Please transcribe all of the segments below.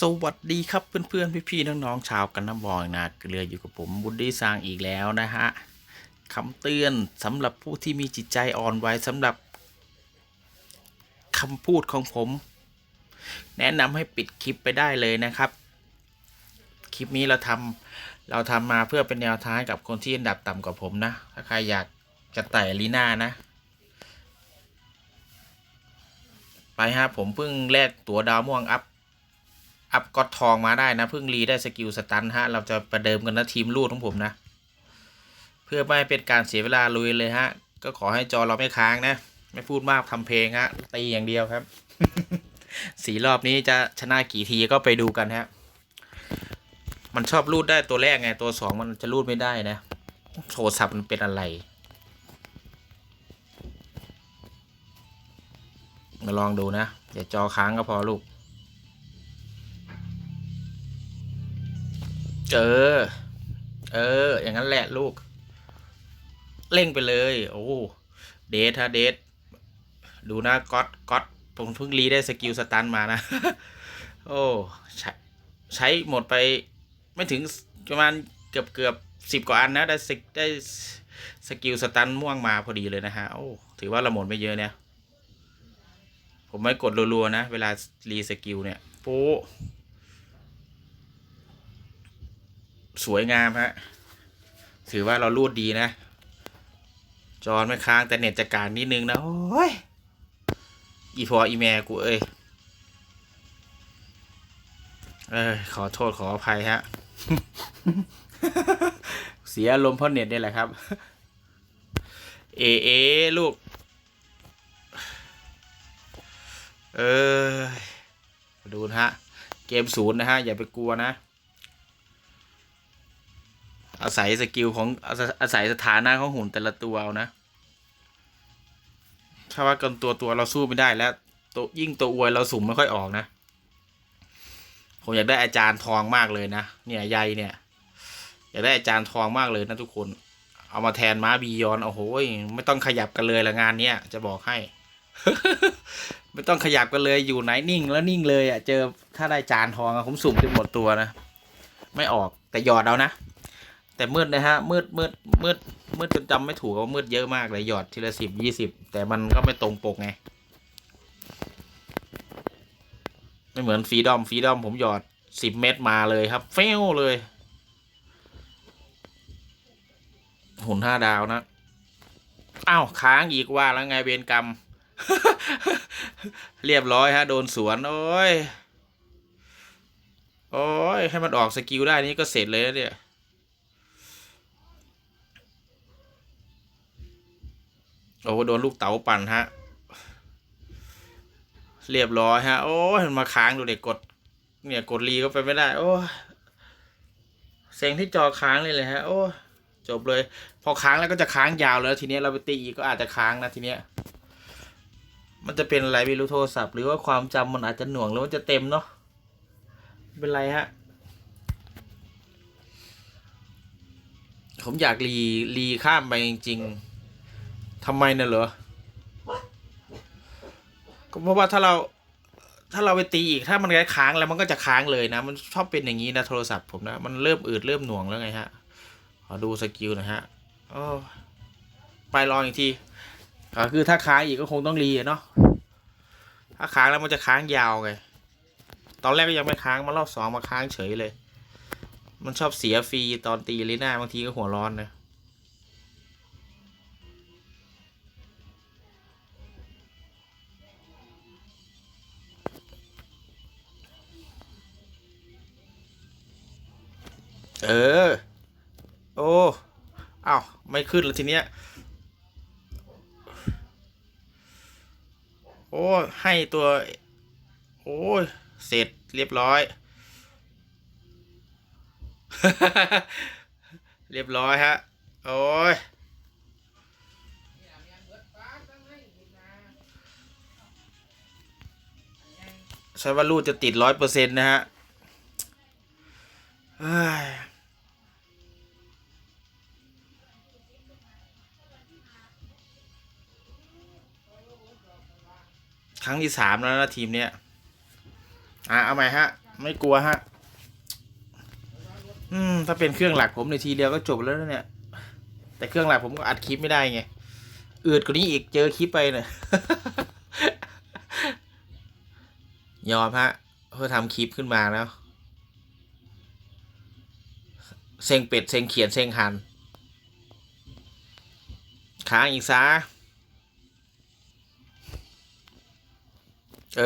สวัสดีครับเพื่อนๆ พี่ๆ น้องๆ ชาวกันน้ำบอยนะเกลืออยู่กับผมบุญดีสร้างอีกแล้วนะฮะคำเตือนสำหรับผู้ที่มีจิตใจอ่อนไหวสำหรับคำพูดของผม แนะนำให้ปิดคลิปไปได้เลยนะครับ คลิปนี้เราทำเราทำมาเพื่อเป็นแนวทางกับคนที่อันดับต่ำกว่าผมนะ ถ้าใครอยากจะไต่ลีน่านะไปฮะผมเพิ่งแลกตัวดาวม่วงอัพ อัพก็ทองมาได้นะเพิ่งรีได้สกิลสตันฮะ เราจะประเดิมกันนะทีมลูดของผมนะ เพื่อไม่ให้เป็นการเสียเวลาลุยเลยฮะ ก็ขอให้จอเราไม่ค้างนะ ไม่พูดมากทำเพลงฮะ ตีอย่างเดียวครับ สีรอบนี้จะชนะกี่ทีก็ไปดูกันฮะ มันชอบรูดได้ตัวแรกไงตัวสองมันจะรูดไม่ได้นะโทรศัพท์มันเป็นอะไรมาลองดูนะอย่าจอค้างก็พอลูก เจอเออ อย่างนั้นแหละลูก เร่งไปเลย โอ้เดทฮะเดทดูนะก๊อตก๊อตผมเพิ่งรีได้สกิลสตันมานะ โอ้ใช้ใช้หมดไปไม่ถึงประมาณเกือบเกือบสิบกว่าอันนะ ได้สกได้สกิลสตันม่วงมาพอดีเลยนะฮะ โอ้ ถือว่าเราหมดไม่เยอะเนี่ย ผมไม่กดรัวๆนะ เวลารีสกิลเนี่ยโป๊ะ สวยงามฮะ ถือว่าเรารูดดีนะ จอนไม่ค้างแต่เน็ตจะกางนิดนึงนะโอ้ย อีพออีแม่กูเอ้ย เอ้ยขอโทษขออภัยฮะ เสียอารมเพราะเน็ตนี่แหละครับ เอเอลูก เออดูนะฮะ เกมศูนย์นะฮะ อย่าไปกลัวนะ อาศัยสกิลของอาศัยอาศัยสถานะของหุ่นแต่ละตัวเอานะ ถ้าว่ากันตัวตัวเราสู้ไม่ได้แล้วตัวยิ่งตัวอวยเราสุ่มไม่ค่อยออกนะ ผมอยากได้อาจารย์ทองมากเลยนะ เนี่ยใยเนี่ย อยากได้อาจารย์ทองมากเลยนะทุกคน เอามาแทนม้าบียอนโอ้โหไม่ต้องขยับกันเลยละงานเนี้ยจะบอกให้ ไม่ต้องขยับกันเลยอยู่ไหนนิ่งแล้วนิ่งเลยอะเจอถ้าได้จานทองอะผมสุ่มจนหมดตัวนะ ไม่ออกแต่หยอดเอานะ แต่มืดนะฮะมืดมืดมืดมืดจนจำไม่ถูกว่ามืดเยอะมากเลยหยอดทีละสิบยี่สิบแต่มันก็ไม่ตรงปกไงไม่เหมือนฟรีดอมฟรีดอมผมหยอดสิบเม็ดมาเลยครับ เฟลเลย หุ่นห้าดาวนะอ้าวค้างอีกว่าแล้วไงเวรกรรม เรียบร้อยฮะ โดนสวน โอ้ย โอ้ย ให้มันออกสกิลได้นี่ก็เสร็จเลยเนี่ย โอ้โดนลูกเต๋าปั่นฮะ เรียบร้อยฮะ โอ้ยมันมาค้างดูเด็กกด เนี่ยกดรีก็ไปไม่ได้ โอ้ยเซ็งที่จอค้างเลยเลยฮะ โอ้จบเลย พอค้างแล้วก็จะค้างยาวแล้วทีเนี้ยเราไปตีอีกก็อาจจะค้างนะทีเนี้ย มันจะเป็นอะไรไม่รู้โทรศัพท์ หรือว่าความจำมันอาจจะหน่วงหรือว่าจะเต็มเนาะเป็นไรฮะผมอยากรีรีข้ามไปจริงๆ ทำไมน่ะเหรอก็เพราะว่าถ้าเราถ้าเราไปตีอีกถ้ามันค้างแล้วมันก็จะค้างเลยนะ มันชอบเป็นอย่างนี้นะโทรศัพท์ผมนะ มันเริ่มอืดเริ่มหน่วงแล้วไงฮะขอดูสกิลหนะฮะโอ้ไปลองอีกทีก็คือถ้าค้างอีกก็คงต้องรีอะเนาะถ้าค้างแล้วมันจะค้างยาวไงตอนแรกก็ยังไม่ค้างมารอบสองมาค้างเฉยเลย มันชอบเสียฟรีตอนตีลีน่าบางทีก็หัวร้อนนะ เออ โอ้อ้าวไม่ขึ้นแล้วทีเนี้ย โอ้ให้ตัว โอ้ยเสร็จเรียบร้อย เรียบร้อยฮะ โอ้ยใช้ว่ารูดจะติดร้อยเปอร์เซ็นต์นะฮะ ครั้งที่สามแล้วนะทีมเนี้ย อะเอาใหม่ฮะ ไม่กลัวฮะ อืม ถ้าเป็นเครื่องหลักผมในทีเดียวก็จบแล้วเนี่ย แต่เครื่องหลักผมก็อัดคลิปไม่ได้ไงอืดกว่านี้อีกเจอคลิปไปเนี่ยยอมฮะเพื่อทำคลิปขึ้นมาแล้วเซ็งเป็ดเซ็งเขียนเซ็งหันค้างอีกซะ เอ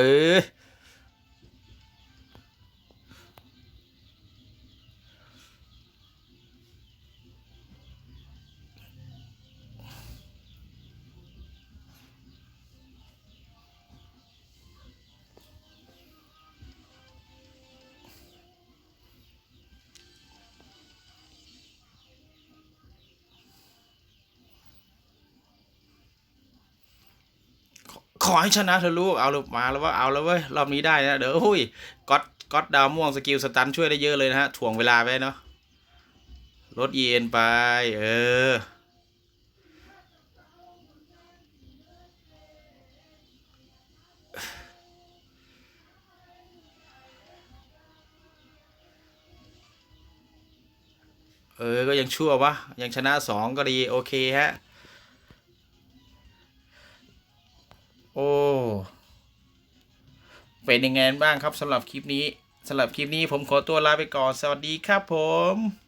ขอให้ชนะเธอลูกเอาลูกมาแล้วว่าเอาแล้วเว้ยรอบนี้ได้นะเดี๋ยวหุ้ยก๊อตก๊อตดาวม่วงสกิลสตันช่วยได้เยอะเลยนะฮะถ่วงเวลาไปเนาะลดเย็นไป เออเออ ก็ยังชั่ววะ ยังชนะสองก็ดี โอเคฮะ โอ้เป็นยังไงบ้างครับสำหรับคลิปนี้สำหรับคลิปนี้ผมขอตัวลาไปก่อน สวัสดีครับผม